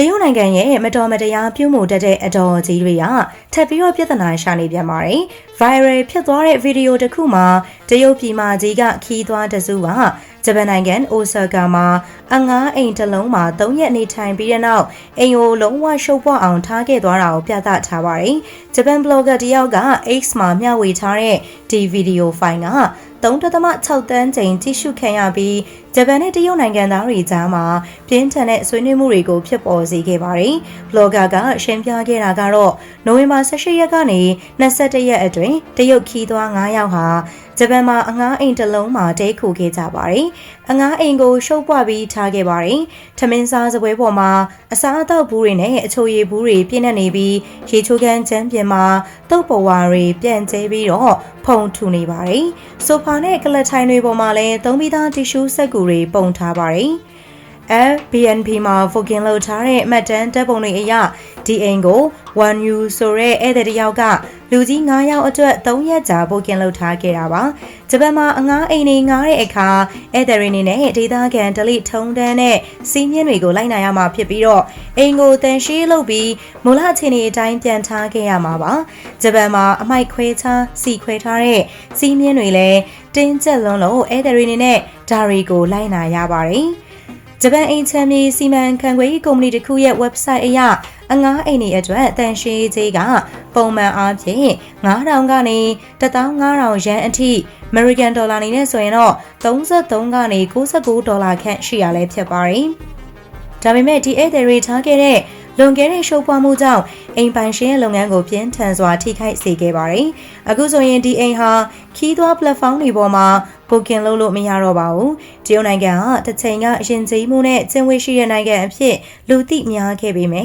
တရုတ်နိုင်ငံရဲ့မတော်မတရားပြုမှုတတ်တဲ့အတော်ကြီးတွေကထပ်ပြီးတော့ပြဿနာရှာနေပြန်ပါတယ်။ viral ဖြစ်သွားတဲ့ဗီဒီယိုတစ်ခုမှာတရုတ်ပြည်မကြီးကခီးသွားတစုကဂျပန်နိုင်ငံအိုဆာကာမှာအငားအိမ်တစ်လုံးမှာ၃ရက်နေထိုင်ပြီးတဲ့နောက်အိမ်ကိုလုံးဝရှုပ်ပွအောင်ထားခဲ့သွားတာကိုပြသထားပါတယ်။ဂျပန် blogger တယောက်က X မှာမျှဝေထားတဲ့ဒီဗီဒီယိုဖိုင်က 3.6တန်းချိန်ကြည့်ရှုခံရပြီးဂျပန်နဲ့တရုတ်နိုင်ငံသားတွေကြားမှာပြင်းထန်တဲ့ဆွေးနွေးမှုတွေကိုဖြစ်ပေါ်စေခဲ့ပါတယ်။ blogger ကရှင်းပြခဲ့တာကတော့နိုဝင်ဘာ18ရက်ကနေ21ရက်အတွင်းတရုတ်ခီးသွား9ယောက်ဟာ ဂျပန်မှာအငားအိမ်တစ်လုံးမှာတဲခိုခဲ့ကြပါတယ်။အငားအိမ်ကိုရှုပ်ပွားပြီးထားခဲ့ပါတယ်။ထမင်းစားစပွဲပေါ်မှာအစားအသောက်ဘူးတွေနဲ့အချိုရည်ဘူးတွေပြည့်နေနေပြီးရေချိုးခန်းချမ်းပြင်မှာတုပ်ပေါ်ဝါတွေပြန့်ကျဲပြီးတော့ဖုံထူနေပါတယ်။ဆိုဖာနဲ့ကလတ်ထိုင်တွေပေါ်မှာလည်းသုံးပြီးသားတီရှူးစက်ကူတွေပုံထားပါတယ်။ FBNP မှာ Fokin လောက်ထားတဲ့အမှတ်တမ်းတပ်ပုံတွေအရဒီအိမ်ကို One U ဆိုတဲ့ဧည့်သည်တယောက်ကလူကြီး9ယောက်အတွက်3ရက်ကြာ Fokin လောက်ထားခဲ့တာပါဂျပန်မှာအငားအိမ်တွေငားတဲ့အခါဧည့်သည်တွေနေနဲ့ဒေသခံဒလိထုံတန်းနဲ့စီးမြင့်တွေကိုလိုက်နိုင်ရမှာဖြစ်ပြီးတော့အိမ်ကိုတန်ရှင်းလုပ်ပြီးမူလအခြေအနေအတိုင်းပြန်ထားခဲ့ရမှာပါဂျပန်မှာအမိုက်ခွဲချားစီခွဲထားတဲ့စီးမြင့်တွေလည်းတင်းကျပ်လွန်းလို့ဧည့်သည်တွေနေနဲ့ဒါတွေကိုလိုက်နာရပါတယ် ဂျပန်အိမ်ချမ်းမြေစီမံခန့်ခွဲရေးကုမ္ပဏီတစ်ခုရဲ့ website အရအငားအိမ်တွေအတွက်တန်ရှင်းကြီးကပုံမှန်အားဖြင့်9000ကနေ15000ယန်းအထိ American Dollar နေနဲ့ဆိုရင်တော့33ကနေ69ဒေါ်လာခန့်ရှိရလဲဖြစ်ပါတယ်။ဒါပေမဲ့ဒီဧည့်သည်တွေထားခဲ့တဲ့ လွန်ခဲ့တဲ့ရှုပ်ပွားမှုကြောင့်အိမ်ပိုင်ရှင်ရဲ့လုပ်ငန်းကိုပြင်းထန်စွာထိခိုက်စေခဲ့ပါတယ်။အခုဆိုရင်ဒီအိမ်ဟာခီးသွွား platform တွေပေါ်မှာ booking လုပ်လို့မရတော့ပါဘူး။တရုတ်နိုင်ငံကတစ်ချိန်ကအရင်ကြီးမှုနဲ့ကျင်းဝေးရှိတဲ့နိုင်ငံအဖြစ်လူသိများခဲ့ပေမဲ့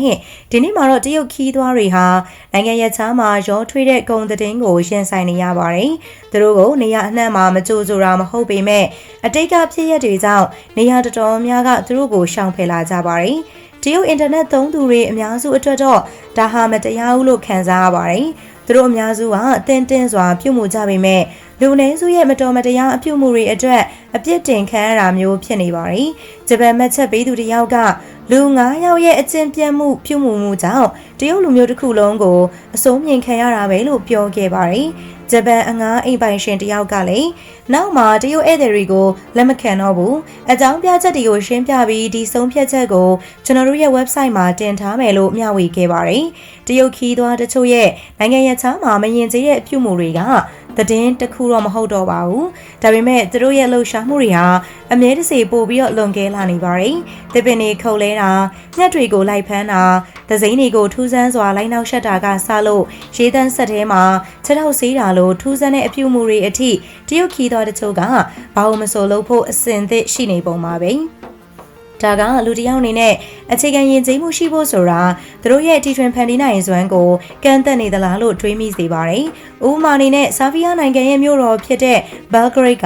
ဒီနေ့မှာတော့တရုတ်ခီးသွွားတွေဟာနိုင်ငံရဲ့ချားမှာရောထွေးတဲ့ဂုံသတင်းကိုရင်ဆိုင်နေရပါတယ်။သူတို့ကိုနေရာအနှံ့မှာမကြိုဆိုတာမဟုတ်ပေမဲ့အတိတ်ကဖြစ်ရက်တွေကြောင့်နေရာတော်တော်များကသူတို့ကိုရှောင်ဖယ်လာကြပါတယ်။ တရုတ်အင်တာနက်သုံးသူတွေအများစုအတွက်တော့ဒါဟာမတရားဘူးလို့ခံစားရပါတယ်။သူတို့အများစုကတင်းတင်းစွာပြုမှုကြပေမဲ့လူနည်းစုရဲ့မတော်မတရားအပြုမှုတွေအတွက်အပြစ်တင်ခံရတာမျိုးဖြစ်နေပါတယ်။ဂျပန်မှတ်ချက်ပေးသူတယောက်ကလူ9ယောက်ရဲ့အကျင့်ပြတ်မှုပြုမှုမှုကြောင့်တရုတ်လူမျိုးတစ်ခုလုံးကိုအစိုးမြင်ခံရတာပဲလို့ပြောခဲ့ပါတယ်။ဂျပန်အငားအိမ်ပိုင်ရှင်တယောက်ကလည်းနောက်မှာတရုတ်ဧည့်သည်တွေကိုလက်မခံတော့ဘူးအကြောင်းပြချက်တွေကိုရှင်းပြပြီးဒီဆုံးဖြတ်ချက်ကိုကျွန်တော်တို့ရဲ့ website မှာတင်ထားမယ်လို့မျှဝေခဲ့ပါတယ်တရုတ်ခီးသွားတချို့ရဲ့နိုင်ငံရခြားမှာမရင်သေးတဲ့အပြုမှုတွေကသတင်းတစ်ခုတော့မဟုတ်တော့ပါဘူးဒါပေမဲ့သူတို့ရဲ့လှုပ်ရှားမှုတွေဟာအမြဲတစေပို့ပြီးတော့လွန်ကဲလာနေပါတယ်တပင်တွေခုတ်လဲတာညက်တွေကိုလိုက်ဖမ်းတာသစိမ်းတွေကိုထူးဆန်းစွာလိုက်နောက်ရှက်တာကစလို့ရေးတန်းဆက်ထဲမှာချက်ထောက်ဆေးတာလိုထူးဆန်းတဲ့အပြုမှုတွေအထိတရုတ်ခီးတော်တချို့ကဘာလို့မဆိုလို့ဖို့အစင်သစ်ရှိနေပုံပါပဲ။ ဒါကလူတယောက်အနေနဲ့အခြေခံယဉ်ကျေးမှုရှိဖို့ဆိုတာသူတို့ရဲ့တီထွင်ဖန်တီးနိုင်စွမ်းကိုကန့်သက်နေသလားလို့တွေးမိစေပါတယ်။ဥပမာအနေနဲ့ဆာဗီးယားနိုင်ငံရဲ့မြို့တော်ဖြစ်တဲ့ဘယ်ဂရိတ်က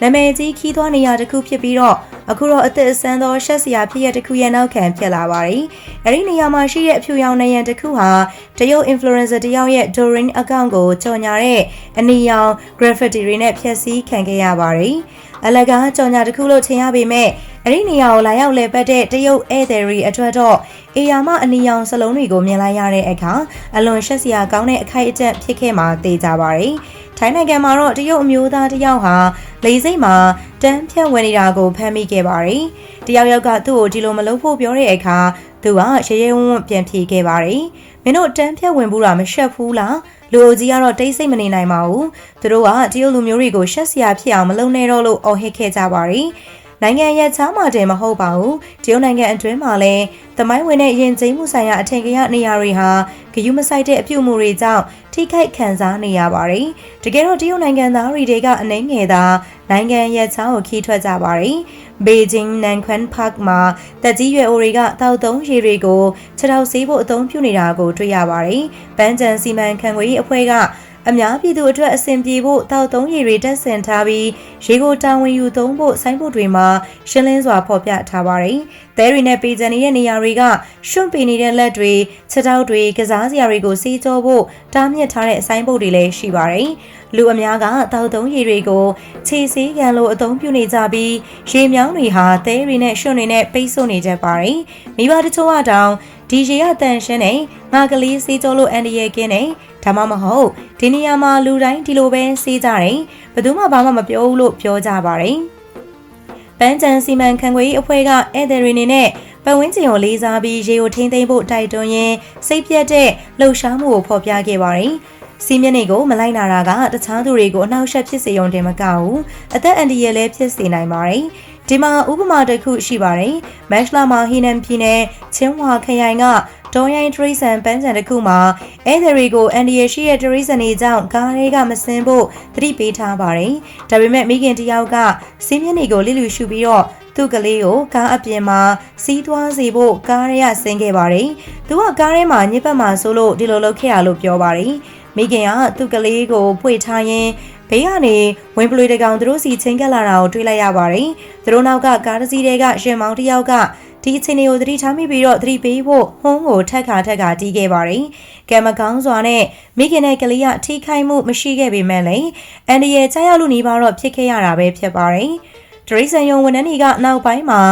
နာမည်ကြီးခီးသွွားနေရာတစ်ခုဖြစ်ပြီးတော့အခုတော့အသက်အဆန်းသောရှက်စရာဖြစ်ရတစ်ခုရဲ့နောက်ခံဖြစ်လာပါတယ်။အဲဒီနေရာမှာရှိတဲ့အဖြူရောင်နေရန်တစ်ခုဟာတရုတ် influencer တယောက်ရဲ့ Douyin account ကိုကြော်ညာတဲ့အနီရောင် graffiti တွေနဲ့ဖျက်ဆီးခံခဲ့ရပါတယ်။ အလကားကြော်ညာတစ်ခုလို့ထင်ရပေမဲ့အဲ့ဒီနေရာကိုလာရောက်လဲပတ်တဲ့တရုတ်ဧည့်သည်တွေအတွက်တော့ အေယာမအနီရောင်စလုံးတွေကိုမြင်လိုက်ရတဲ့အခါအလွန်ရှက်စရာကောင်းတဲ့အခိုက်အတန့်ဖြစ်ခဲ့မှသိကြပါတယ်။ထိုင်းနိုင်ငံမှာတော့တရုတ်အမျိုးသားတယောက်ဟာလေစိတ်မှာတန်းဖြတ်ဝင်နေတာကိုဖမ်းမိခဲ့ပါတယ်။တယောက်ယောက်ကသူ့ကိုဒီလိုမလုပ်ဖို့ပြောတဲ့အခါသူကရေရဲဝံ့ဝံ့ပြန်ဖြေခဲ့ပါတယ်။မင်းတို့တန်းဖြတ်ဝင်ဘူးတာမရှက်ဘူးလား။လူအုပ်ကြီးကတော့တိတ်ဆိတ်မနေနိုင်ပါဘူး။သူတို့ကတရုတ်လူမျိုးတွေကိုရှက်စရာဖြစ်အောင်မလုပ်နဲ့တော့လို့အော်ဟစ်ခဲ့ကြပါတယ်။ နိုင်ငံရဲ့ချားမာတယ်မဟုတ်ပါဘူးတရုတ်နိုင်ငံအတွင်းမှာလည်းသမိုင်းဝင်တဲ့ရင်ကျိမှုဆိုင်ရာအထင်ကရနေရာတွေဟာဂယုမဆိုင်တဲ့အပြုအမူတွေကြောင့်ထိခိုက်ခံစားနေရပါတယ်တကယ်တော့တရုတ်နိုင်ငံသားတွေကအနှိမ့်ငယ်သာနိုင်ငံရဲ့ချားကိုခီးထွက်ကြပါတယ်ဘေဂျင်းနန်ခွမ်ပါကမှာတက်ကြီးရွယ်အိုတွေကတောက်သုံးရေတွေကိုခြေထောက်ဆေးဖို့အသုံးပြုနေတာကိုတွေ့ရပါတယ်။ပန်းချန်စီမံခန့်ခွဲရေးအဖွဲ့က အများပြည်သူအတွက်အဆင်ပြေဖို့တောက်သုံးရည်တွေတက်ဆင်ထားပြီးရေကိုတာဝန်ယူသုံးဖို့ဆိုင်းဘုတ်တွေမှာရှင်းလင်းစွာဖော်ပြထားပါတယ်။သဲတွေနဲ့ပေကြံနေတဲ့နေရာတွေကရွှွန့်ပင်နေတဲ့လက်တွေချက်တောက်တွေကစားစရာတွေကိုစီးကြောဖို့တားမြစ်ထားတဲ့ဆိုင်းဘုတ်တွေလည်းရှိပါတယ်။လူအများကတောက်သုံးရည်တွေကိုခြေစည်းကန်လိုအသုံးပြုနေကြပြီးရေမြောင်းတွေဟာသဲတွေနဲ့ရွှွန့်တွေနဲ့ပိတ်ဆို့နေကြပါတယ်။မိဘတချို့ကတောင်ဒီရေရတန်ရှင်းနေ ငါကလေးစီးကြောလို့အန်ဒီရဲ့ကင်းနေဒါမှမဟုတ်ဒီနေရာမှာလူတိုင်းဒီလိုပဲစီးကြတယ်ဘယ်သူမှဘာမှမပြောဘူးလို့ပြောကြပါတယ်ပန်းချန်စီမံခန့်ခွဲရေးအဖွဲ့ကဧည့်သည်တွေနေနဲ့ပတ်ဝန်းကျင်ကိုလေးစားပြီးရေကိုထိန်းသိမ်းဖို့တိုက်တွန်းရင်းစိတ်ပြတ်တဲ့လှုပ်ရှားမှုကိုဖော်ပြခဲ့ပါတယ်စီးမျက်နှာကိုမလိုက်နာတာကတခြားသူတွေကိုအနှောက်အယှက်ဖြစ်စေရုံတင်မကဘူးအသက်အန္တရာယ်လည်းဖြစ်စေနိုင်ပါတယ် ဒီမှာဥပမာတစ်ခုရှိပါတယ်။မက်လာမှာဟီနန်ပြည်နယ်ချင်းဝါခရိုင်ကတောရိုင်းထရိဆန်ပန်းချန်တစ်ခုမှာအဲဒရီကိုအန်ဒီယေရှိရဲ့ထရိဆန်တွေကြောင့်ကားတွေကမစင်ဖို့သတိပေးထားပါတယ်။ဒါပေမဲ့မိခင်တယောက်ကစီးမျက်နှာကိုလိလူရှုပြီးတော့သူ့ကလေးကိုကားအပြင်မှာစီးသွားစေဖို့ကားရဆင်းခဲ့ပါတယ်။သူကကားထဲမှာညစ်ပတ်မှာဆိုလို့ဒီလိုလုပ်ခဲ့ရလို့ပြောပါတယ်။မိခင်ကသူ့ကလေးကိုပွေထားရင်း ဘေးကနေဝင်ပလွေတကောင်သူတို့စီချင်းကပ်လာတာကိုတွေ့လိုက်ရပါတယ်။သူတို့နောက်ကကားတစ်စီးတွေကရှင်မောင်တစ်ယောက်ကဒီအချိန်ကိုသတိထားမိပြီးတော့သတိပေးဖို့ဟုံးကိုထက်ခါထက်ခါတီးခဲ့ပါတယ်။ကံမကောင်းစွာနဲ့မိခင်နဲ့ကလေးကထိခိုက်မှုမရှိခဲ့ပေမဲ့လည်းအန်ဒီရဲ့ချရောက်လူနေပါတော့ဖြစ်ခဲ့ရတာပဲဖြစ်ပါတယ်။ဒရိဆန်ယုံဝန်ထမ်းတွေကနောက်ပိုင်းမှာ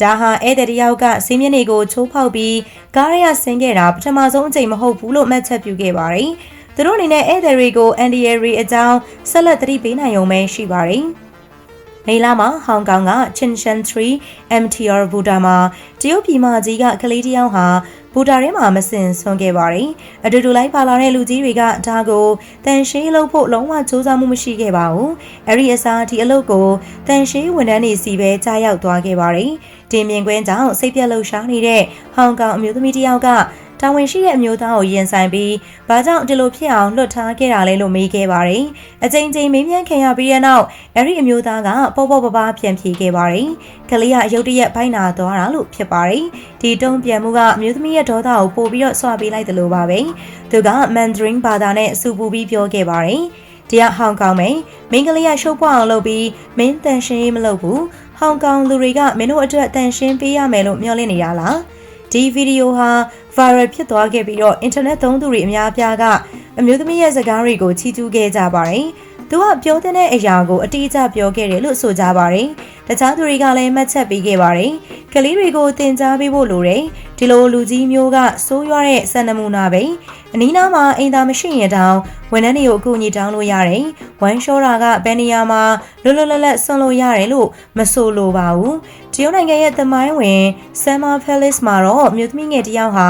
ဒါဟာဧည့်သည်တယောက်ကစီးမျက်နှာကိုချိုးဖောက်ပြီးကားရရဆင်းခဲ့တာပထမဆုံးအကြိမ်မဟုတ်ဘူးလို့မှတ်ချက်ပြုခဲ့ပါတယ်။ သူတို့အနေနဲ့ဧည့်သည်တွေကို NDA အကြောင်းဆက်လက်သတိပေးနိုင်ုံပဲရှိပါတယ်။မေလာမှာဟောင်ကောင်က Chinshan 3 MTR ဘူတာမှာတရုတ်ပြည်မကြီးကကလေးတယောက်ဟာဘူတာထဲမှာမစင်ဆွန်ခဲ့ပါတယ်။အတူတူလိုက်ပါလာတဲ့လူကြီးတွေကဒါကိုတန်ရှင်းလုပ်ဖို့လုံးဝစူးစမ်းမှုမရှိခဲ့ပါဘူး။အဲဒီအစားဒီအလုပ်ကိုတန်ရှင်းဝန်ထမ်းတွေစီပဲကြားရောက်သွားခဲ့ပါတယ်။တင်မြင်ကွင်းကြောင့်စိတ်ပြက်လှုပ်ရှားနေတဲ့ဟောင်ကောင်အမျိုးသမီးတယောက်က တာဝန်ရှိတဲ့အမျိုးသားကိုရင်ဆိုင်ပြီးဘာကြောင့်ဒီလိုဖြစ်အောင်လွတ်ထားခဲ့တာလဲလို့မေးခဲ့ပါတယ်။အကြိမ်ကြိမ်မေးမြန်းခံရပြီးတဲ့နောက်အဲ့ဒီအမျိုးသားကပေါ့ပေါ့ပပပြန်ဖြေခဲ့ပါတယ်။ကလေးကအယုတ်တရက်ဖိုင်နာသွားတာလို့ဖြစ်ပါတယ်။ဒီတုံးပြန်မှုကအမျိုးသမီးရဲ့ဒေါသကိုပို့ပြီးတော့ဆွပေးလိုက်တယ်လို့ပါပဲ။သူကမန်ဒရင်းဘာသာနဲ့စူပူပြီးပြောခဲ့ပါတယ်။တရားဟောင်ကောင်မိန်မင်းကလေးကရှုပ်ပွားအောင်လုပ်ပြီးမင်းတန်ရှင်းရေးမလုပ်ဘူးဟောင်ကောင်လူတွေကမင်းတို့အတွက်တန်ရှင်းပေးရမယ်လို့မျှော်လင့်နေရလား ဒီဗီဒီယိုဟာ viral ဖြစ်သွားခဲ့ပြီးတော့ internet သုံးသူတွေအများအပြားကအမျိုးသမီးရဲ့စကားတွေကိုချီးကျူးခဲ့ကြပါတယ်။သူကပြောတဲ့အရာကိုအတိအကျပြောခဲ့တယ်လို့ဆိုကြပါတယ်။တခြားသူတွေကလည်းမှတ်ချက်ပေးခဲ့ပါတယ်။ကလေးတွေကိုသင်ကြားပေးဖို့လိုတယ်။ဒီလိုလူကြီးမျိုးကစိုးရွားတဲ့စံနမူနာပဲ။အနီးနားမှာအိမ်သားမရှိရင်တောင်ဝန်ထမ်းတွေကိုအကူအညီတောင်းလို့ရတယ်။ဝမ်ရှောတာကဘယ်နေရာမှာလွတ်လွတ်လပ်လပ်ဆွန့်လို့ရတယ်လို့မဆိုလိုပါဘူး။ တရုတ်နိုင်ငံရဲ့သမိုင်းဝင်ဆမ်မာဖဲလစ်မှာတော့မြို့သမီးငယ်တယောက်ဟာ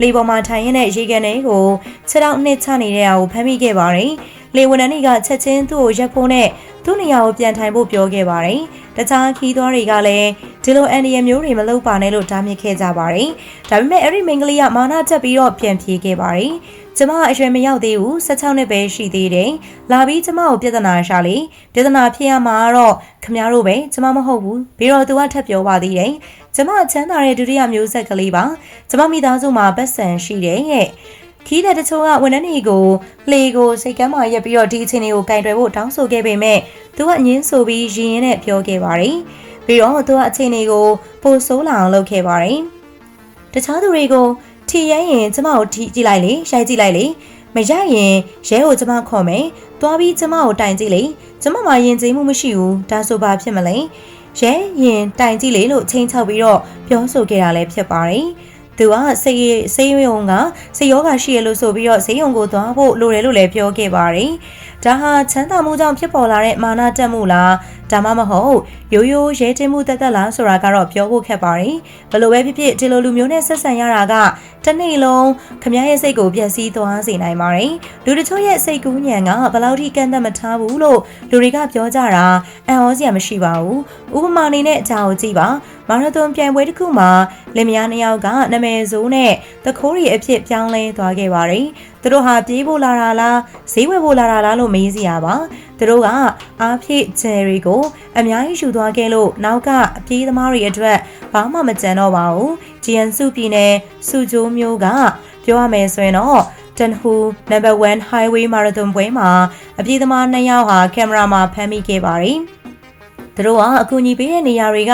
လေပေါ်မှာထိုင်ရင်းတဲ့ရေကန်တွေကိုခြေထောက်နှစ်ချနေတဲ့အားကိုဖမ်းမိခဲ့ပါတယ်။လေဝန်ထမ်းတွေကချက်ချင်းသူ့ကိုရက်ဖို့နဲ့သူ့နေရာကိုပြန်ထိုင်ဖို့ပြောခဲ့ပါတယ်။တခြားခီးသွားတွေကလည်းဒီလိုအန်ဒီယမျိုးတွေမလုပ်ပါနဲ့လို့တားမြစ်ခဲ့ကြပါတယ်။ဒါပေမဲ့အဲ့ဒီမိန်းကလေးကမာနချက်ပြီးတော့ပြန်ပြေးခဲ့ပါတယ်။ ကျမအရွယ်မရောက်သေးဘူး16နှစ်ပဲရှိသေးတယ်။လာပြီးကျမကိုပြဿနာရှာလေပြဿနာဖြစ်ရမှာတော့ခမတို့ပဲကျမမဟုတ်ဘူး။ပြီးတော့သူကထပ်ပြောပါသေးတယ်။ကျမချမ်းသာတဲ့ဒုတိယမျိုးဆက်ကလေးပါ။ကျမမိသားစုမှာပတ်စံရှိတယ်ရဲ့။ခီးတဲ့တချို့ကဝန်ထမ်းတွေကိုလှေကိုစိတ်ကမ်းမှာရက်ပြီးတော့ဒီအချိန်လေးကိုကင်တွယ်ဖို့တောင်းဆိုခဲ့ပေမဲ့သူကငင်းဆိုပြီးရင်ရင်နဲ့ပြောခဲ့ပါတယ်။ပြီးတော့သူကအချိန်လေးကိုပိုဆိုးလာအောင်လုပ်ခဲ့ပါတယ်။တခြားသူတွေကို ထီရဲရင်ကျမကိုထီကြည့်လိုက်လေရိုက်ကြည့်လိုက်လေမရရင်ရဲကိုကျမခေါ်မယ်။သွားပြီးကျမကိုတိုင်ကြည့်လေ။ကျမမှရင်ကျိမှုမရှိဘူး။ဒါဆိုဘာဖြစ်မလဲ။ရဲရင်တိုင်ကြည့်လေလို့ချိန်ချောက်ပြီးတော့ပြောဆိုခဲ့တာလည်းဖြစ်ပါတယ်။သူကစိတ်စိတ်ရုံကစိတ်ယောဂရှိရလို့ဆိုပြီးတော့ဈေးရုံကိုသွားဖို့လိုတယ်လို့လည်းပြောခဲ့ပါတယ်။ ဒါဟာချမ်းသာမှုကြောင့်ဖြစ်ပေါ်လာတဲ့မာနတက်မှုလားဒါမှမဟုတ်ရိုးရိုးရဲတင်မှုတက်တက်လားဆိုတာကတော့ပြောဖို့ခက်ပါတယ်။ဘလို့ပဲဖြစ်ဖြစ်ဒီလိုလူမျိုးနဲ့ဆက်ဆံရတာကတနေ့လုံးခမရဲ့စိတ်ကိုပျက်စီးသွားစေနိုင်ပါတယ်။လူတချို့ရဲ့စိတ်ကူးညံကဘယ်လောက်ထိကန့်သက်မထားဘူးလို့လူတွေကပြောကြတာအံ့ဩစရာမရှိပါဘူး။ဥပမာအနေနဲ့အကြောင်းကြည့်ပါ။မာရသွန်ပြိုင်ပွဲတစ်ခုမှာလင်မယားနှစ်ယောက်ကနာမည်ဆိုးနဲ့တခိုးရီအဖြစ်ပြောင်းလဲသွားခဲ့ပါတယ်။ သူတို့ဟာပြေးဖို့လာတာလားဈေးဝယ်ဖို့လာတာလားလို့မေးစရာပါ။သူတို့ကအားဖြည့်ဂျယ်ရီကိုအများကြီးယူသွားခဲ့လို့နောက်ကအပြေးသမားတွေအတွက်ဘာမှမကြံတော့ပါဘူး။ဂျီယန်စုပြည်နယ်စုဂျိုးမျိုးကပြောရမယ်ဆိုရင်တော့တတန်ဟူ number 1 highway marathon ပွဲမှာအပြေးသမားနှစ်ယောက်ဟာကင်မရာမှာဖမ်းမိခဲ့ပါတယ်။သူတို့ကအကူအညီပေးတဲ့နေရာတွေက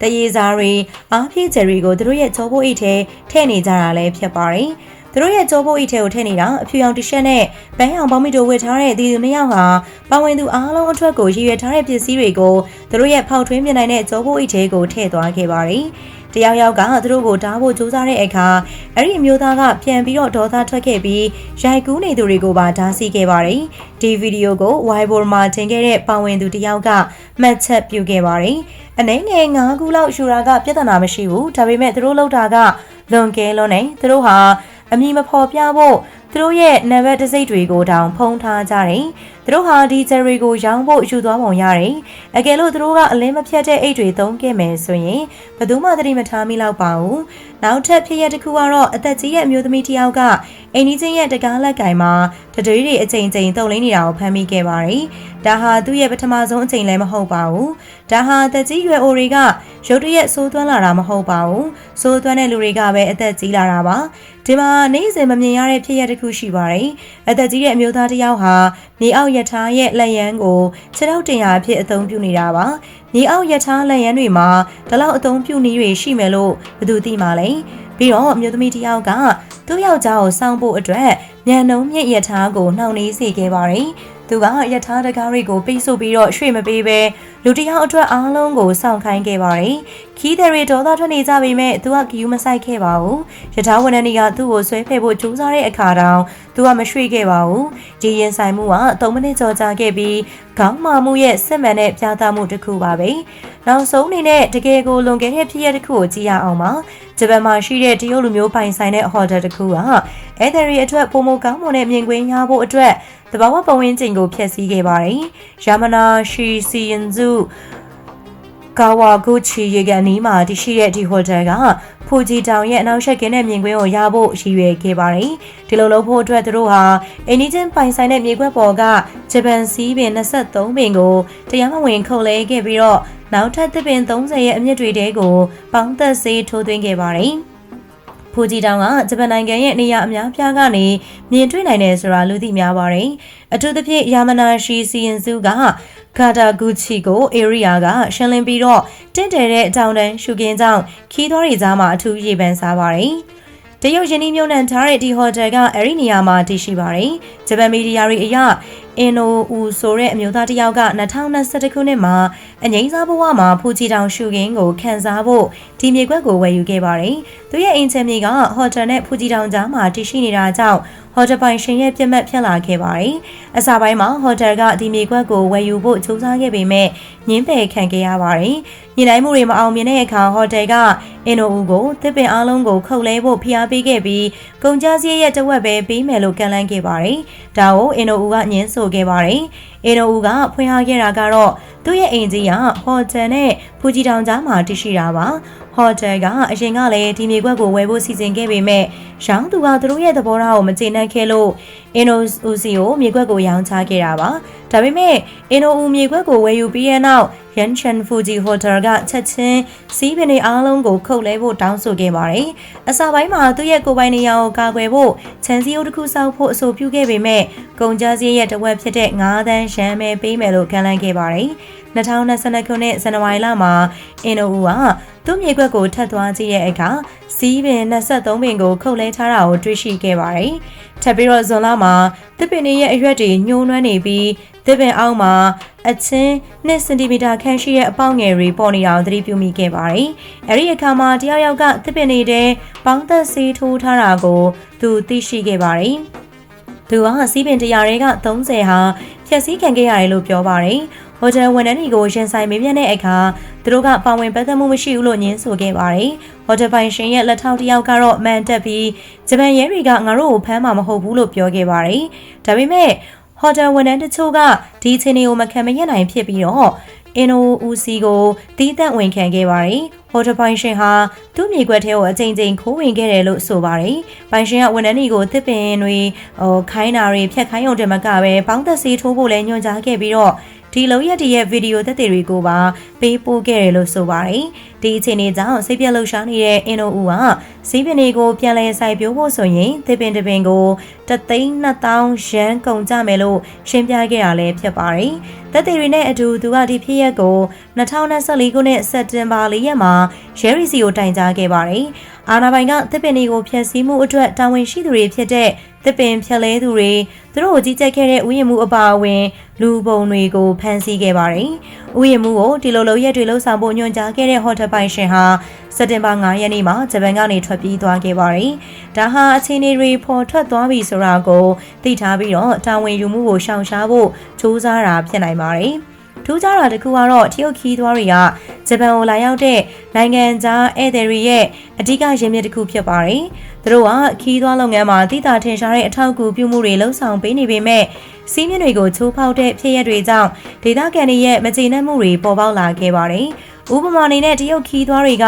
တရေစာတွေအားဖြည့်ချက်တွေကိုသူတို့ရဲ့ကြောပိုးအိတ်ထဲထည့်နေကြတာလည်းဖြစ်ပါတယ်။ သူတို့ရဲ့ကြောပိုးအိတ်ထဲကိုထည့်နေတာအဖြူရောင်တစ်ရှက်နဲ့ဘန်းအောင်ပေါင်းမီတိုဝတ်ထားတဲ့ဒီသူနှစ်ယောက်ဟာပါဝင်သူအားလုံးအထွက်ကိုရည်ရွယ်ထားတဲ့ပစ္စည်းတွေကိုသူတို့ရဲ့ဖောက်ထွင်းမြင်နိုင်တဲ့ကြောပိုးအိတ်ထဲကိုထည့်သွားခဲ့ပါတယ်။တယောက်ယောက်ကသူတို့ကိုတားဖို့ကြိုးစားတဲ့အခါအဲ့ဒီအမျိုးသားကပြန်ပြီးတော့ဒေါသထွက်ခဲ့ပြီးရိုက်ကူးနေသူတွေကိုပါဓာဆီးခဲ့ပါတယ်။ဒီဗီဒီယိုကို Weibo မှာတင်ခဲ့တဲ့ပါဝင်သူတယောက်ကမှတ်ချက်ပြုခဲ့ပါတယ်။အနေနဲ့၅ခုလောက်ရှူတာကပြဿနာမရှိဘူး။ဒါပေမဲ့သူတို့လောက်တာကလွန်ကဲလွန်းနေသူတို့ဟာ အမည်မဖော်ပြဖို့သူတို့ရဲ့နံပါတ်တစိတ်တွေကိုတောင်ဖုံးထားကြတယ်။သူတို့ဟာဒီဂျယ်ရီကိုရောင်းဖို့ယူသွားပုံရတယ်။အကယ်လို့သူတို့ကအလင်းမဖြတ်တဲ့အိတ်တွေသုံးခဲ့မယ်ဆိုရင်ဘယ်သူမှသတိမထားမိတော့ပါဘူး။နောက်ထပ်ဖြစ်ရတစ်ခုကတော့အသက်ကြီးရဲ့အမျိုးသမီးတစ်ယောက်ကအိမ်ကြီးချင်းရဲ့တကားလက်ကင်မှာတတွေးတွေအချိန်ချင်းတုံလင်းနေတာကိုဖမ်းမိခဲ့ပါတယ်။ဒါဟာသူ့ရဲ့ပထမဆုံးအချိန်လည်းမဟုတ်ပါဘူး။ဒါဟာသက်ကြီးရွယ်အိုတွေကရုတ်တရက်ဆိုးသွမ်းလာတာမဟုတ်ပါဘူး။ဆိုးသွမ်းတဲ့လူတွေကပဲအသက်ကြီးလာတာပါ။ ဒီမှာနေ့စဉ်မမြင်ရတဲ့ဖြစ်ရတစ်ခုရှိပါတယ်။အသက်ကြီးတဲ့အမျိုးသားတစ်ယောက်ဟာမြေအောက်ယထာရဲ့လက်ရန်ကိုခြေထောက်တင်ရာအဖြစ်အသုံးပြုနေတာပါ။မြေအောက်ယထာလက်ရန်တွေမှာဒီလောက်အသုံးပြုနည်းတွေရှိမယ်လို့ဘယ်သူသိမှာလဲ။ပြီးတော့အမျိုးသမီးတစ်ယောက်ကသူ့ယောက်ျားကိုစောင့်ဖို့အတွက်ညံနှုံးမြင့်ယထာကိုနှောင့်နှေးစေခဲ့ပါတယ်။သူကယထာတကားတွေကိုပိတ်ဆို့ပြီးတော့ရွှေ့မပေးဘဲလူတယောက်အတွက်အားလုံးကိုစောင့်ခိုင်းခဲ့ပါတယ်။ ခီးတဲ့ရီဒေါသထွက်နေကြပေမဲ့သူကဂီယူမဆိုင်ခဲ့ပါဘူး။ယထာဝန်ထမ်းတွေကသူ့ကိုဆွဲဖယ်ဖို့ကြိုးစားတဲ့အခါတောင်သူကမရွှေ့ခဲ့ပါဘူး။ဒီရင်ဆိုင်မှုက3မိနစ်ကျော်ကြာခဲ့ပြီးခေါင်းမာမှုရဲ့စစ်မှန်တဲ့ပြသမှုတစ်ခုပါပဲ။နောက်ဆုံးအနေနဲ့တကယ်ကိုလွန်ခဲ့တဲ့ဖြစ်ရပ်တစ်ခုကိုကြည့်ရအောင်ပါ။ဂျပန်မှာရှိတဲ့တရုတ်လူမျိုးပိုင်ဆိုင်တဲ့ဟိုတယ်တစ်ခုကအဲဒရီအတွက်ပုံမကောင်းမွန်တဲ့မြင်ကွင်းရဖို့အတွက်တဘာဝပတ်ဝန်းကျင်ကိုဖျက်ဆီးခဲ့ပါတယ်။ယာမနာရှိစီယန်ဇု ကာဝါဂုချီရေကန်နီးမှာတရှိတဲ့ဒီဟိုတယ်ကဖူဂျီတောင်ရဲ့အနောက်ရှက်ကင်းတဲ့မြင်ကွင်းကိုရဖို့ရည်ရွယ်ခဲ့ပါတယ်။ဒီလိုလုပ်ဖို့အတွက်သူတို့ဟာအင်းနီချင်းပိုင်ဆိုင်တဲ့မြေကွက်ပေါ်ကဂျပန်စီးပင်23ပင်ကိုတရားမဝင်ခုတ်လဲခဲ့ပြီးတော့နောက်ထပ်သစ်ပင်30ရဲ့အမြင့်တွေတဲကိုပေါင်းသက်စေးထိုးသွင်းခဲ့ပါတယ်။ ဖူဂျီတောင်ကဂျပန်နိုင်ငံရဲ့နေရာအများပြားကနေမြင်တွေ့နိုင်တယ်ဆိုတာလူသိများပါတယ်။အထူးသဖြင့်ယာမနာရှိစီရင်စုကဂါတာဂူချီကိုအေရီယာကရှင်းလင်းပြီးတော့တင့်တယ်တဲ့အတောင်တန်းရှုကင်းကြောင့်ခီးသွောတွေကြားမှာအထူးရေပန်းစားပါတယ်။တရုတ်ယင်းနှမြုံနှံထားတဲ့ဒီဟိုတယ်ကအဲ့ဒီနေရာမှာတည်ရှိပါတယ်။ဂျပန်မီဒီယာတွေအရ အင်နိုဦးဆိုတဲ့အမျိုးသားတစ်ယောက်က2021ခုနှစ်မှာအငိမ့်စားဘဝမှာဖူချီတောင်ရှုခင်းကိုခန်းစားဖို့ဒီမြေကွက်ကိုဝယ်ယူခဲ့ပါတယ်။သူရဲ့အိမ်ချမ်းမြေကဟိုတယ်နဲ့ဖူချီတောင်ကြားမှာတည်ရှိနေတာကြောင့် ဟိုတယ်ပိုင်ရှင်ရဲ့ပြက်မှတ်ဖြစ်လာခဲ့ပါတယ်။အစပိုင်းမှာဟိုတယ်ကဒီမြေကွက်ကိုဝယ်ယူဖို့ကြိုးစားခဲ့ပေမဲ့ညင်းပယ်ခံခဲ့ရပါတယ်။ညင်တိုင်းမှုတွေမအောင်မြင်တဲ့အခါဟိုတယ်ကအင်နိုဦးကိုတစ်ပင်အားလုံးကိုခုတ်လဲဖို့ဖိအားပေးခဲ့ပြီးကုန်ကြစည်ရဲ့တဝက်ပဲပေးမယ်လို့ကန့်လန့်ခဲ့ပါတယ်။ဒါကိုအင်နိုဦးကညင်းဆိုခဲ့ပါတယ်။အင်နိုဦးကဖွင့်ထားခဲ့တာကတော့သူ့ရဲ့အိမ်ကြီးကဟိုတယ်နဲ့ဖူဂျီတောင်ကြားမှာတည်ရှိတာပါ ဟိုတယ်ကအရင်ကလည်းဒီမြေကွက်ကိုဝယ်ဖို့စီစဉ်ခဲ့ပေမဲ့ရောင်းသူကသူတို့ရဲ့သဘောထားကိုမကျေနပ်ခဲ့လို့အင်နိုဦးစီကိုမြေကွက်ကိုရောင်းချခဲ့တာပါဒါပေမဲ့အင်နိုဦးမြေကွက်ကိုဝယ်ယူပြီးတဲ့နောက်ရန်ချန်ဖူဂျီဟိုတယ်ကချက်ချင်းစီးပင်တွေအားလုံးကိုခုတ်လဲဖို့တောင်းဆိုခဲ့ပါတယ်အစပိုင်းမှာသူ့ရဲ့ကိုယ်ပိုင်နေရာကိုကာကွယ်ဖို့ချန်စီယိုတစ်ခုစောက်ဖို့အဆိုပြုခဲ့ပေမဲ့ ကုန်ကြစည်ရဲ့တဝက်ဖြစ်တဲ့9သန်းရှမ်းပဲပေးမယ်လို့ကန့်လန့်ခဲ့ပါတယ်2022ခုနှစ်ဇန်နဝါရီလမှာအင်နိုဦးကသူ့မြေကွက်ကိုထပ်သွားကြည့်တဲ့အခါစီးပင်23ပင်ကိုခုတ်လဲထားတာကိုတွေ့ရှိခဲ့ပါတယ်။ထပ်ပြီးတော့ဇွန်လမှာသစ်ပင်တွေရဲ့အရွက်တွေညှိုးနှွမ်းနေပြီးသစ်ပင်အောက်မှာအချင်း2စင်တီမီတာခန့်ရှိတဲ့အပေါက်ငယ်တွေပေါ်နေတာကိုသတိပြုမိခဲ့ပါတယ်။အဲဒီအခါမှာတယောက်ယောက်ကသစ်ပင်တွေထဲပေါင်းသက်ဆေးထိုးထားတာကိုသူသိရှိခဲ့ပါတယ်။ သူကစီးပင်တရာတွေက30ဟာဖြက်စီးခံခဲ့ရတယ်လို့ပြောပါတယ်။ဟိုတယ်ဝန်ထမ်းတွေကိုရင်ဆိုင်မေးမြန်းတဲ့အခါသူတို့ကပါဝင်ပတ်သက်မှုမရှိဘူးလို့ညင်းဆိုခဲ့ပါတယ်။ဟိုတယ်ပိုင်ရှင်ရဲ့လက်ထောက်တစ်ယောက်ကတော့မန်တက်ပြီးဂျပန်ရဲတွေကငါတို့ကိုဖမ်းမှာမဟုတ်ဘူးလို့ပြောခဲ့ပါတယ်။ဒါပေမဲ့ဟိုတယ်ဝန်ထမ်းတချို့ကဒီအချိန်ကိုမခံမရနိုင်ဖြစ်ပြီးတော့ အင်နိုဦးစီကိုတီးသက်ဝင်ခံခဲ့ပါတယ်။ဟိုတယ်ပိုင်ရှင်ဟာသူ့မြေကွက်ထဲကိုအကြိမ်ကြိမ်ခိုးဝင်ခဲ့တယ်လို့ဆိုပါတယ်။ပိုင်ရှင်ကဝန်ထမ်းတွေကိုတစ်ပင်တွေဟိုခိုင်းတာတွေဖြတ်ခိုင်းုံတမကပဲပေါင်းသက်စီထိုးဖို့လည်းညွှန်ကြားခဲ့ပြီးတော့ ဒဒီလုံရက်တည်းရဲ့ဗီဒီယိုသက်သေတွေကိုပါပေးပို့ခဲ့တယ်လို့ဆိုပါတယ်ဒီအခြေအနေကြောင့်စိတ်ပြက်လှုပ်ရှားနေတဲ့အင်နိုဦးကစီးပင်တွေကိုပြန်လည်ဆိုင်ပြိုးဖို့ဆိုရင်သစ်ပင်တစ်ပင်ကိုတသိန်း2000ရန်ကုန်ကြမယ်လို့ရှင်းပြခဲ့ရလဲဖြစ်ပါတယ်သက်သေတွေနဲ့အတူသူကဒီဖြစ်ရက်ကို2024ခုနှစ်စက်တင်ဘာ၄ရက်မှာရဲရီစီကိုတိုင်ကြားခဲ့ပါတယ် အာနာပိုင်ကသစ်ပင်တွေကိုဖျက်ဆီးမှုအတွက်တာဝန်ရှိသူတွေဖြစ်တဲ့သစ်ပင်ဖျက်လဲသူတွေသူတို့ကိုကြီးကြပ်ခဲ့တဲ့ဥယျာဉ်မှုအပါအဝင် လူပုံတွေကိုဖမ်းဆီးခဲ့ပါတယ်။ဥယျာဉ်မှုကိုဒီလိုလိုရက်တွေလှုပ်ဆောင်ဖို့ညွှန်ကြားခဲ့တဲ့ဟိုတယ်ပိုင်ရှင်ဟာစက်တင်ဘာ9ရက်နေ့မှာဂျပန်ကနေထွက်ပြေးသွားခဲ့ပါတယ်။ဒါဟာအခြေအနေတွေပေါ်ထွက်သွားပြီဆိုတာကိုသိထားပြီးတော့တာဝန်ယူမှုကိုရှောင်ရှားဖို့စူးစမ်းတာဖြစ်နိုင်ပါတယ်။ ထူးခြားတာတစ်ခုကတော့တရုတ်ခီးသွားတွေကဂျပန်ကိုလာရောက်တဲ့နိုင်ငံခြားဧည့်သည်တွေရဲ့အဓိကရင်းမြစ်တစ်ခုဖြစ်ပါတယ်။သူတို့ကခီးသွားလုပ်ငန်းမှာတိတာထင်ရှားတဲ့အထောက်အကူပြုမှုတွေလှုံ့ဆော်ပေးနေပေမဲ့စီးမြင့်တွေကိုချိုးဖောက်တဲ့ဖြစ်ရပ်တွေကြောင့်ဒေသခံတွေရဲ့မကျေနပ်မှုတွေပေါ်ပေါက်လာခဲ့ပါတယ်။ဥပမာအနေနဲ့တရုတ်ခီးသွားတွေက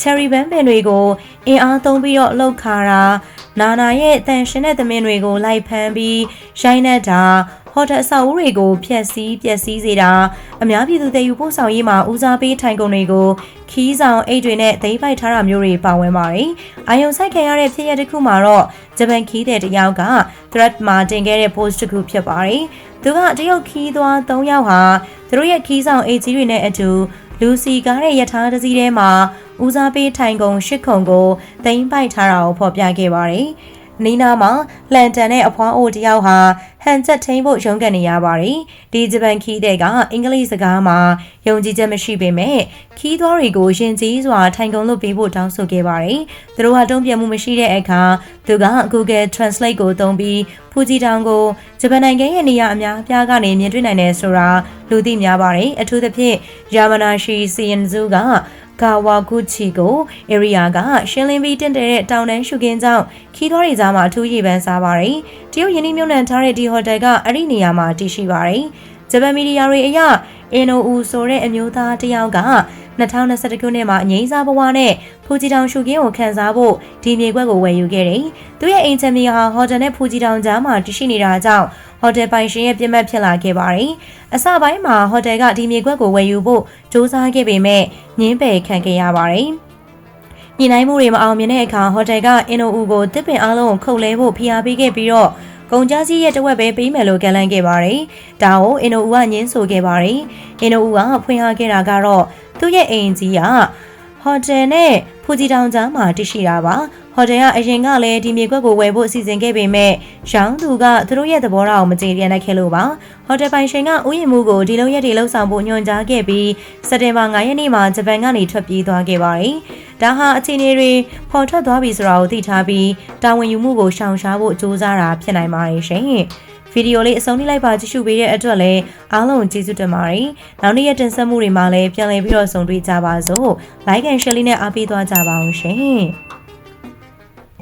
cherry ban ပင်တွေကိုအင်အားသုံးပြီးတော့လှုပ်ခါတာနာနာရဲ့တန်ရှင်တဲ့သမင်တွေကိုလိုက်ဖမ်းပြီးရိုင်းနှက်တာ ဟိုတယ်အဆောက်အဦတွေကိုဖျက်ဆီးပျက်စီးစေတာအများပြည်သူတည်ယူပို့ဆောင်ရေးမှာဦးစားပေးထိုင်ကုန်တွေကိုခီးဆောင်အိတ်တွေနဲ့သိမ်းပိုက်ထားတာမျိုးတွေပါဝင်ပါတယ်။အာယုံဆိုင်ခံရတဲ့ဖြစ်ရပ်တစ်ခုမှာတော့ဂျပန်ခီးတဲ့တယောက်က thread မှာတင်ခဲ့တဲ့ post တစ်ခုဖြစ်ပါတယ်။သူကတရုတ်ခီးသွား၃ယောက်ဟာသူတို့ရဲ့ခီးဆောင်အိတ်ကြီးတွေနဲ့အတူလူစီကားတဲ့ရထားတစ်စီးထဲမှာဦးစားပေးထိုင်ကုန်ရှစ်ခုံကိုသိမ်းပိုက်ထားတာကိုဖော်ပြခဲ့ပါတယ်။နီးနားမှာလှန်တန်တဲ့အဖွားအိုတယောက်ဟာ ဟန်ချက်ထိန်ဖို့ရုန်းကန်နေရပါတယ်။ဒီဂျပန်ခီးတဲ့ကအင်္ဂလိပ်စကားမှာယုံကြည်ချက်မရှိပေမဲ့ခီးသွားတွေကိုရင်ကြီးစွာထိုင်ကုန်လုပ်ပေးဖို့တောင်းဆိုခဲ့ပါတယ်။သူတို့ကတုံ့ပြန်မှုမရှိတဲ့အခါသူက Google Translate ကိုသုံးပြီးဖူဂျီတောင်ကိုဂျပန်နိုင်ငံရဲ့နေရာအများအပြားကနေမြင်တွေ့နိုင်တယ်ဆိုတာလူသိများပါတယ်။အထူးသဖြင့်ယာမနာရှိစီယန်ဇူက ကာဝါဂုချီကိုဧရိယာကရှင်းလင်းပြီးတင့်တဲ့တောင်တန်းရှုခင်းကြောင့်ခီးသွားတွေကြားမှာအထူးရေပန်းစားပါတယ်။တရုတ်ယင်းနှမြုံနှံထားတဲ့ဒီဟိုတယ်ကအဲ့ဒီနေရာမှာတည်ရှိပါတယ်။ ဂျပန်မီဒီယာတွေအရအင်နိုဦးဆိုတဲ့အမျိုးသားတစ်ယောက်က2021ခုနှစ်မှာအငိမ့်စားဘဝနဲ့ဖူဂျီတောင်ရှုခင်းကိုခန်းစားဖို့ဒီမြေကွက်ကိုဝယ်ယူခဲ့တယ်။သူရဲ့အိမ်ချမ်းမြေဟာဟိုတယ်နဲ့ဖူဂျီတောင်ကြားမှာတည်ရှိနေတာကြောင့်ဟိုတယ်ပိုင်ရှင်ရဲ့ပြစ်မှတ်ဖြစ်လာခဲ့ပါတယ်။အစပိုင်းမှာဟိုတယ်ကဒီမြေကွက်ကိုဝယ်ယူဖို့စ조사ခဲ့ပေမဲ့ညင်းပယ်ခံခဲ့ရပါတယ်။ညီနိုင်မှုတွေမအောင်မြင်တဲ့အခါဟိုတယ်ကအင်နိုဦးကိုတစ်ပင်အားလုံးကိုခုတ်လဲဖို့ဖိအားပေးခဲ့ပြီးတော့ ကုန်ကြစည်ရဲ့တဝက်ပဲပေးမယ်လို့ကန့်လန့်ခဲ့ပါတယ်။ဒါကိုအင်နိုဦးကညင်းဆိုခဲ့ပါတယ်။အင်နိုဦးကဖွင့်ဟခဲ့တာကတော့သူ့ရဲ့အိမ်ကြီးက ဟိုတယ်နဲ့ဖူဂျီတောင်ကြားမှာတရှိတာပါဟိုတယ်ကအရင်ကလည်းဒီမြေကွက်ကိုဝယ်ဖို့အစီအစဉ်ခဲ့ပေမဲ့ရောင်းသူကသူတို့ရဲ့သဘောထားကိုမကျေပြန့်နိုင်ခဲ့လို့ပါဟိုတယ်ပိုင်ရှင်ကဥယျာဉ်မှုကိုဒီလိုရက်တွေလှုပ်ဆောင်ဖို့ညွှန်ကြားခဲ့ပြီးစက်တင်ဘာ9ရက်နေ့မှာဂျပန်ကနေထွက်ပြေးသွားခဲ့ပါတယ်ဒါဟာအခြေအနေတွေပေါ်ထွက်သွားပြီဆိုတာကိုသိထားပြီးတာဝန်ယူမှုကိုရှောင်ရှားဖို့စ조사တာဖြစ်နိုင်ပါတယ်ရှင် ဗီဒီယိုလေးအဆုံးထိလိုက်ပါကြည့်ရှုပေးတဲ့အတွက်လည်းအားလုံးကျေးဇူးတင်ပါတယ်။နောက်နေ့ရက်တင်ဆက်မှုတွေမှာလည်းပြန်လည်ပြီးတော့ဆုံတွေ့ကြပါစို့။ like and share လေးနဲ့အားပေးသွားကြပါအောင်ရှင်။